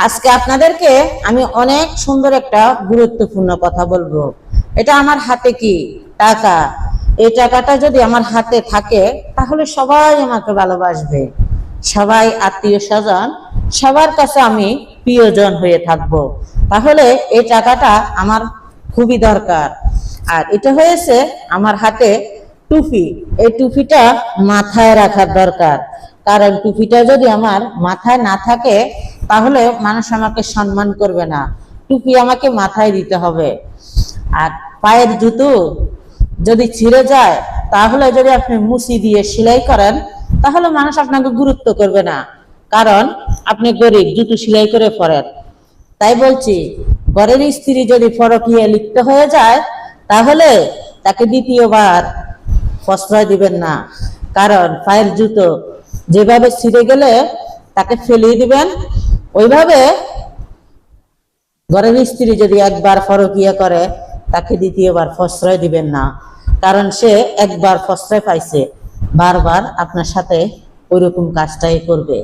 আজকে আপনাদেরকে আমি অনেক সুন্দর একটা গুরুত্বপূর্ণ কথা বলব। এটা আমার হাতে কি? টাকা। এই টাকাটা যদি আমার হাতে থাকে, তাহলে সবাই আমাকে ভালোবাসবে। সবাই আত্মীয় স্বজন, সবার কাছে আমি প্রিয়জন হয়ে থাকব। তাহলে এই টাকাটা আমার খুবই দরকার। আর এটা হয়েছে আমার হাতে টুপি। এই টুপিটা মাথায় রাখার দরকার। কারণ টুপিটা যদি আমার মাথায় না থাকে তাহলে মানুষ আমাকে সম্মান করবে না। টুপি আমাকে মাথায় দিতে হবে। আর পায়ের জুতো যদি ছিঁড়ে যায়, তাহলে যদি আপনি মুসি দিয়ে সেলাই করেন, তাহলে মানুষ আপনাকে গুরুত্ব করবে না। কারণ আপনি গরিব, জুতো সেলাই করে পরেন। তাই বলছি, ঘরের স্ত্রী যদি ফরকিয়ে লিপ্ত হয়ে যায়, তাহলে তাকে দ্বিতীয়বার প্রশ্রয় দিবেন না। কারণ পায়ের জুতো যেভাবে ছিঁড়ে গেলে তাকে ফেলিয়ে দিবেন ওইভাবে ঘরের স্ত্রী যদি একবার ফরকিয়া করে, তাকে দ্বিতীয়বার প্রশ্রয় দিবেন না। কারণ সে একবার প্রশ্রয় পাইছে, বারবার আপনার সাথে ওইরকম কাজটাই করবে।